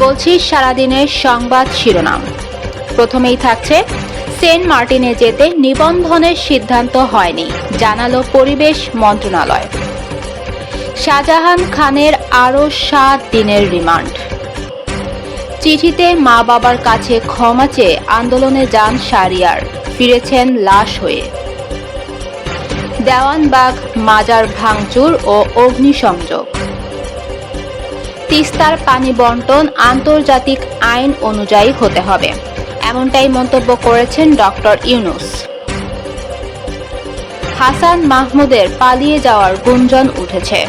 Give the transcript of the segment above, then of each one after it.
বলছি, সারাদিনের সংবাদ শিরোনাম। প্রথমেই থাকছে, সেন্ট মার্টিনে যেতে নিবন্ধনের সিদ্ধান্ত হয়নি, জানালো পরিবেশ মন্ত্রণালয়। শাহজাহান খানের আরও সাত দিনের রিমান্ড। চিঠিতে মা বাবার কাছে ক্ষমা চেয়ে আন্দোলনে যান শারিয়ার ফিরেছেন লাশ হয়ে। দেওয়ানবাগ, মাজার ভাঙচুর ও অগ্নিসংযোগ। তিস্তার পানি বন্টন আন্তর্জাতিক আইন অনুযায়ী হতে হবে। এমনটাই মন্তব্য করেছেন ডক্টর ইউনুস। হাসান মাহমুদের পালিয়ে যাওয়ার গুঞ্জন উঠেছে।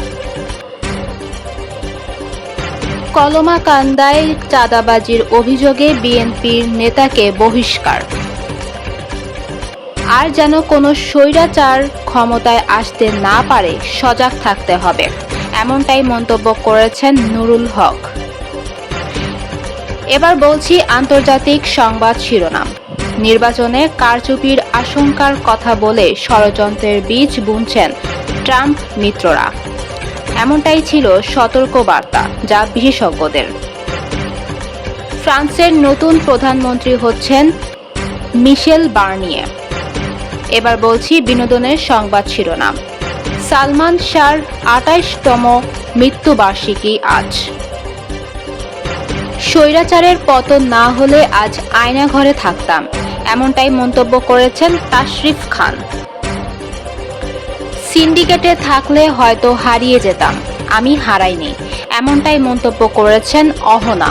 কলমাকান্দায় চাঁদাবাজির অভিযোগে বিএনপির নেতাকে বহিষ্কার। আর যেন কোনো স্বৈরাচার ক্ষমতায় আসতে না পারে, সজাগ থাকতে হবে। এমনটাই মন্তব্য করেছেন নুরুল হক। এবার বলছি আন্তর্জাতিক সংবাদ শিরোনাম। নির্বাচনে কারচুপির আশঙ্কার কথা বলে ষড়যন্ত্রের বীজ বুনছেন ট্রাম্প মিত্ররা। এমনটাই ছিল সতর্ক বার্তা যা বিশেষজ্ঞদের। ফ্রান্সের নতুন প্রধানমন্ত্রী হচ্ছেন মিশেল বার্নিয়ে। এবার বলছি বিনোদনের সংবাদ শিরোনাম। সালমান শাহর আটাইশতম মৃত্যুবার্ষিকী আজ। স্বৈরাচারের পতন না হলে আজ আয়না ঘরে থাকতাম, এমনটাই মন্তব্য করেছেন তাশরিফ খান। সিন্ডিকেটে থাকলে হয়তো হারিয়ে যেতাম, আমি হারাইনি, এমনটাই মন্তব্য করেছেন অহনা।